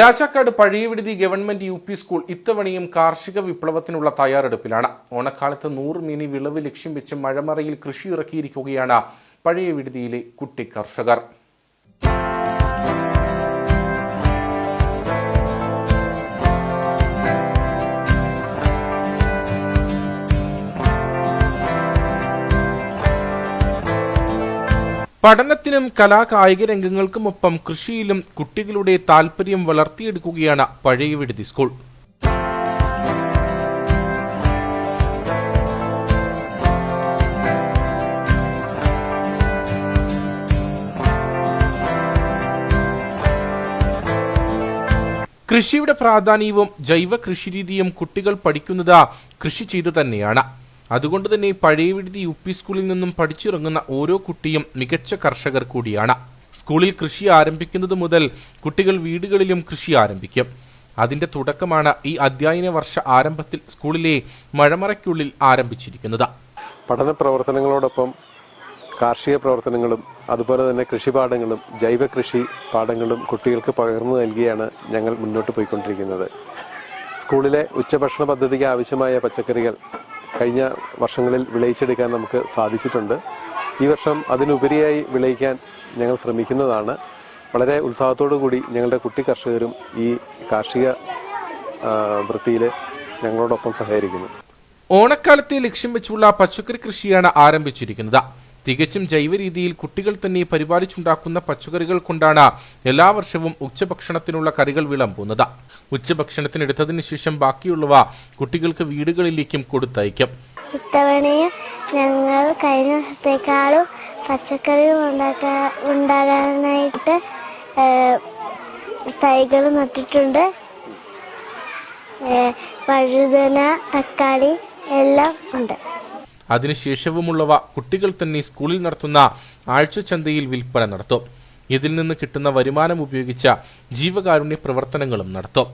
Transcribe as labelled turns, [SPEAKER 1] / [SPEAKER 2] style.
[SPEAKER 1] Rajakkad Pazhayaviduthi government U P school ഇത്തവണയും കാർഷിക വിപ്ലവത്തിനുള്ള തയ്യാറെടുപ്പിലാണ്. ഓണക്കാലത്ത് നൂറ് മിനി വിളവ് ലക്ഷ്യം വെച്ച് മഴമറയിൽ കൃഷി ഇറക്കിയിരിക്കുകയാണ് പഴയവിടുതിയിലെ കുട്ടി കർഷകർ. പഠനത്തിനും കലാകായിക രംഗങ്ങൾക്കുമൊപ്പം കൃഷിയിലും കുട്ടികളുടെ താൽപര്യം വളർത്തിയെടുക്കുകയാണ് പഴയ വിടുതി സ്കൂൾ. കൃഷിയുടെ പ്രാധാന്യവും ജൈവ കൃഷിരീതിയും കുട്ടികൾ പഠിക്കുന്നത് കൃഷി ചെയ്തു തന്നെയാണ്. അതുകൊണ്ട് തന്നെ പഴയ വിടുതി യു പി സ്കൂളിൽ നിന്നും പഠിച്ചിറങ്ങുന്ന ഓരോ കുട്ടിയും മികച്ച കർഷകർ കൂടിയാണ്. സ്കൂളിൽ കൃഷി ആരംഭിക്കുന്നത് മുതൽ കുട്ടികൾ വീടുകളിലും കൃഷി ആരംഭിക്കും. അതിന്റെ തുടക്കമാണ് ഈ അധ്യയന വർഷ ആരംഭത്തിൽ സ്കൂളിലെ മഴമറയ്ക്കുള്ളിൽ ആരംഭിച്ചിരിക്കുന്നത്.
[SPEAKER 2] പഠന പ്രവർത്തനങ്ങളോടൊപ്പം കാർഷിക പ്രവർത്തനങ്ങളും അതുപോലെ തന്നെ കൃഷിപാഠങ്ങളും ജൈവ കൃഷി പാഠങ്ങളും കുട്ടികൾക്ക് പകർന്നു നൽകിയാണ് ഞങ്ങൾ മുന്നോട്ട് പോയിക്കൊണ്ടിരിക്കുന്നത്. സ്കൂളിലെ ഉച്ചഭക്ഷണ പദ്ധതിക്ക് ആവശ്യമായ പച്ചക്കറികൾ കഴിഞ്ഞ വർഷങ്ങളിൽ വിളയിച്ചെടുക്കാൻ നമുക്ക് സാധിച്ചിട്ടുണ്ട്. ഈ വർഷം അതിനുപരിയായി വിളയിക്കാൻ ഞങ്ങൾ ശ്രമിക്കുന്നതാണ്. വളരെ ഉത്സാഹത്തോടു കൂടി ഞങ്ങളുടെ കുട്ടി കർഷകരും ഈ കാർഷിക വൃത്തിയിൽ ഞങ്ങളോടൊപ്പം സഹകരിക്കുന്നു.
[SPEAKER 1] ഓണക്കാലത്തെ ലക്ഷ്യം വെച്ചുള്ള പച്ചക്കറി കൃഷിയാണ് ആരംഭിച്ചിരിക്കുന്നത്. തികച്ചും ജൈവ രീതിയിൽ കുട്ടികൾ തന്നെ പരിപാലിച്ചുണ്ടാക്കുന്ന പച്ചക്കറികൾ കൊണ്ടാണ് എല്ലാ വർഷവും ഉച്ചഭക്ഷണത്തിനുള്ള കറികൾ വിളമ്പുന്നത്. ഉച്ചഭക്ഷണത്തിനെടുത്തതിന് ശേഷം ബാക്കിയുള്ളവ കുട്ടികൾക്ക് വീടുകളിലേക്കും കൊടുത്തയക്കും.
[SPEAKER 3] ഇത്തവണയും ഞങ്ങൾ കഴിഞ്ഞ ദിവസത്തേക്കാളും പച്ചക്കറി ഉണ്ടാക്കാ ഉണ്ടാകാനായിട്ട് തൈകൾ നട്ടിട്ടുണ്ട്. വഴുതന തക്കാളി എല്ലാം ഉണ്ട്.
[SPEAKER 1] അതിനുശേഷവുമുള്ളവ കുട്ടികൾ തന്നെ സ്കൂളിൽ നടത്തുന്ന ആഴ്ചച്ചന്തയിൽ വിൽപ്പന നടത്തും. ഇതിൽ നിന്ന് കിട്ടുന്ന വരുമാനം ഉപയോഗിച്ച ജീവകാരുണ്യ പ്രവർത്തനങ്ങളും നടത്തും.